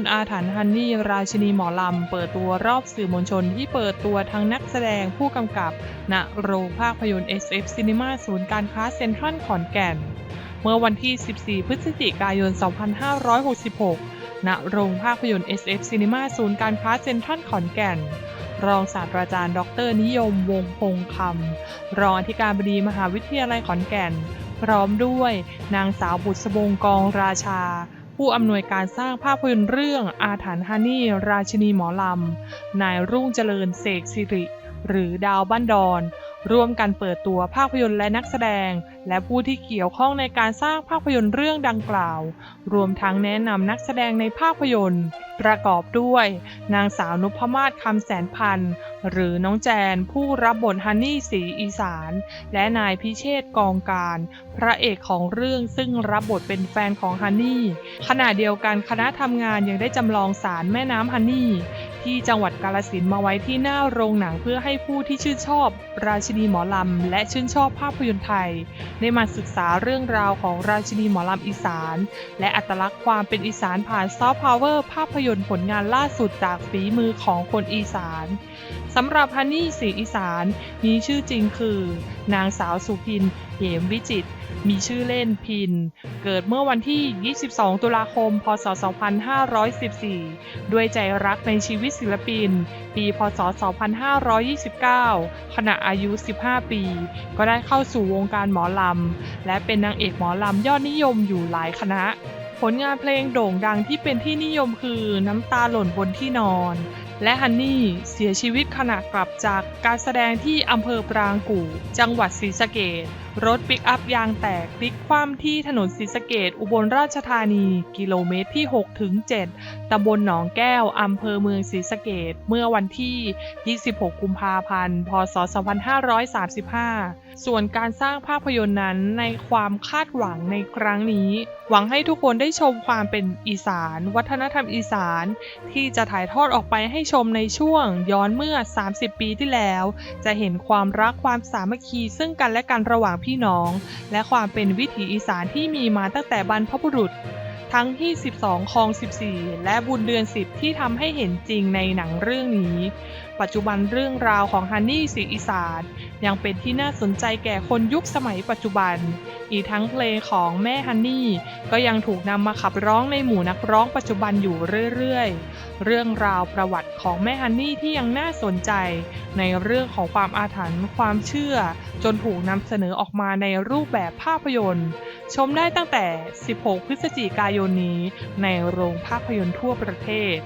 นตร์อาถรรพ์ฮันนี่ราชินีหมอลำ เปิดตัวรอบสื่อมวลชนที่เปิดตัวทั้งนักแสดงผู้กำกับ ณ โรงภาพยนตร์ SF Cinema ศูนย์การค้าเซ็นทรัลขอนแก่น เมื่อวันที่ 14 พฤศจิกายน 2566 ณ โรงภาพยนตร์ SF Cinema ศูนย์การค้าเซ็นทรัลขอนแก่น รองศาสตราจารย์ ดร นิยม วงพงคำ รองอธิการบดีมหาวิทยาลัยขอนแก่น พร้อมด้วย นางสาวบุษบงกองราชา ผู้อำนวยการสร้างภาพยนตร์เรื่องอาถรรพ์ฮันนี่ราชินีหมอลำ นายรุ่งเจริญเสกสิริ หรือดาวบ้านดอน ร่วมกันเปิดตัวภาพยนตร์และนักแสดง และผู้ที่เกี่ยวข้องในการสร้างภาพยนตร์เรื่องดังกล่าว รวมทั้งแนะนำนักแสดงในภาพยนตร์ ประกอบด้วย นางสาวนุพมาศคำแสนพันธ์หรือน้องแจนผู้รับบทฮันนี่สีอีสาน และนายพิเชษกองการ พระเอกของเรื่องซึ่งรับบทเป็นแฟนของฮันนี่ขณะเดียวกันคณะทำงานยังได้จำลองสารแม่น้ำฮันนี่ที่จังหวัดกาลสินมาไว้ที่หน้าโรงหนังเพื่อให้ผู้ที่ชื่นชอบ ราชินีหมอลำ และชื่นชอบภาพยนตร์ไทย ได้มาศึกษาเรื่องราวของราชินีหมอลำอีสาน และอัตลักษณ์ความเป็นอีสานผ่านซอฟต์พาวเวอร์ภาพยนตร์ผลงานล่าสุดจากฝีมือของคนอีสานสำหรับฮันนี่สีอีสานมีชื่อจริงคือ นางสาวสุพิน เหมวิจิต มีชื่อเล่นพิน เกิดเมื่อวันที่ 22 ตุลาคม พศ 2514 ด้วยใจรักในชีวิตศิลปิน ปี พศ 2529 ขณะอายุ 15 ปี ก็ได้เข้าสู่วงการหมอลำ และเป็นนางเอกหมอลำยอดนิยมอยู่หลายคณะผลงานเพลงโด่งดังที่เป็นที่นิยมคือน้ำตาหล่นบนที่นอน และฮันนี่เสียชีวิตขณะกลับจากการแสดงที่อำเภอปรางกู่ จังหวัดศรีสะเกดรถปิกอัพยางแตกพลิกคว่ำที่ถนนศรีสะเกดอุบลราชธานี กิโลเมตรที่ 6 ถึง 7 ตำบลหนองแก้ว อำเภอเมืองศรีสะเกดเมื่อวันที่ 26 กุมภาพันธ์ พศ 2535 ส่วนการสร้างภาพยนตร์นั้นในความคาดหวังในครั้งนี้ หวังให้ทุกคนได้ชมความเป็นอีสาน วัฒนธรรมอีสาน ที่จะถ่ายทอดออกไปให้ชมในช่วงย้อนเมื่อ 30 ปีที่แล้ว จะเห็นความรักความสามัคคีซึ่งกันและกันระหว่างพี่น้อง และความเป็นวิถีอีสานที่มีมาตั้งแต่บรรพบุรุษ ทั้งที่ 12คลอง 14 และบุญเดือน 10 ที่ทำให้เห็นจริงในหนังเรื่องนี้ ปัจจุบันเรื่องราวของฮันนี่สีอีสานยังเป็นที่น่าสนใจแก่คนยุคสมัยปัจจุบัน อีกทั้งเพลงของแม่ฮันนี่ ก็ยังถูกนำมาขับร้องในหมู่นักร้องปัจจุบันอยู่เรื่อยๆ เรื่องราวประวัติของแม่ฮันนี่ที่ยังน่าสนใจ ในเรื่องของความอาถรรพ์ความเชื่อ จนถูกนำเสนอออกมาในรูปแบบภาพยนตร์ ชมได้ตั้งแต่ 16 พฤศจิกายนนี้ ในโรงภาพยนตร์ทั่วประเทศ